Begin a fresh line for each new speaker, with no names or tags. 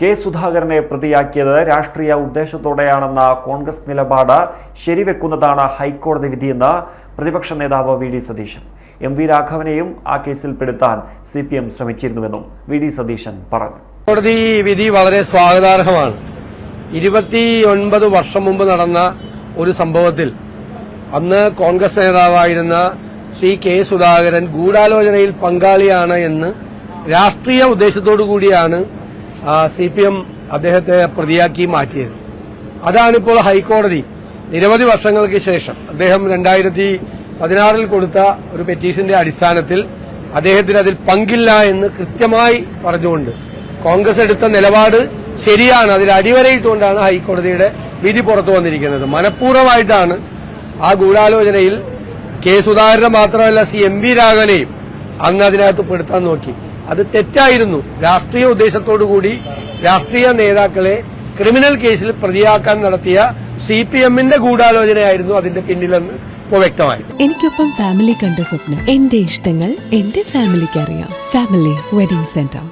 K സുധാകരനെ പ്രതിയാക്കിയത് രാഷ്ട്രീയ ഉദ്ദേശത്തോടെയാണെന്ന കോൺഗ്രസ് നിലപാട് ശരിവെക്കുന്നതാണ് ഹൈക്കോടതി വിധിയെന്ന് പ്രതിപക്ഷ നേതാവ് V D Satheesan. M V രാഘവനെയും ആ കേസിൽ പെടുത്താൻ സി പി എം ശ്രമിച്ചിരുന്നുവെന്നും വി ഡി സതീശൻ പറഞ്ഞു.
കോടതി വിധി വളരെ സ്വാഗതാർഹമാണ്. ഇരുപത്തി ഒൻപത് വർഷം മുമ്പ് നടന്ന ഒരു സംഭവത്തിൽ അന്ന് കോൺഗ്രസ് നേതാവായിരുന്ന ശ്രീ കെ സുധാകരൻ ഗൂഢാലോചനയിൽ പങ്കാളിയാണ് എന്ന് രാഷ്ട്രീയ ഉദ്ദേശത്തോടു കൂടിയാണ് സി പി എം അദ്ദേഹത്തെ പ്രതിയാക്കി മാറ്റിയത്. അതാണിപ്പോൾ ഹൈക്കോടതി നിരവധി വർഷങ്ങൾക്ക് ശേഷം അദ്ദേഹം രണ്ടായിരത്തി പതിനാറിൽ കൊടുത്ത ഒരു പെറ്റീഷന്റെ അടിസ്ഥാനത്തിൽ അദ്ദേഹത്തിന് അതിൽ പങ്കില്ല എന്ന് കൃത്യമായി പറഞ്ഞുകൊണ്ട് കോൺഗ്രസ് എടുത്ത നിലപാട് ശരിയാണ്. അതിൽ അടിവരയിട്ടുകൊണ്ടാണ് ഹൈക്കോടതിയുടെ വിധി പുറത്തു വന്നിരിക്കുന്നത്. മനഃപൂർവമായിട്ടാണ് ആ ഗൂഢാലോചനയിൽ കെ സുധാകരനെ മാത്രമല്ല സി എം വി രാഘവനെയും അന്ന് അതിനകത്ത് പെടുത്താൻ നോക്കി. അത് തെറ്റായിരുന്നു. രാഷ്ട്രീയ ഉദ്ദേശത്തോടുകൂടി രാഷ്ട്രീയ നേതാക്കളെ ക്രിമിനൽ കേസിൽ പ്രതിയാക്കാൻ നടത്തിയ സി പി എമ്മിന്റെ ഗൂഢാലോചനയായിരുന്നു അതിന്റെ പിന്നിലെന്ന് ഇപ്പോൾ വ്യക്തമായി
എനിക്കൊപ്പം ഫാമിലി കണ്ട സ്വപ്നം. എന്റെ ഇഷ്ടങ്ങൾ എന്റെ ഫാമിലിക്ക് അറിയാം. Family wedding centre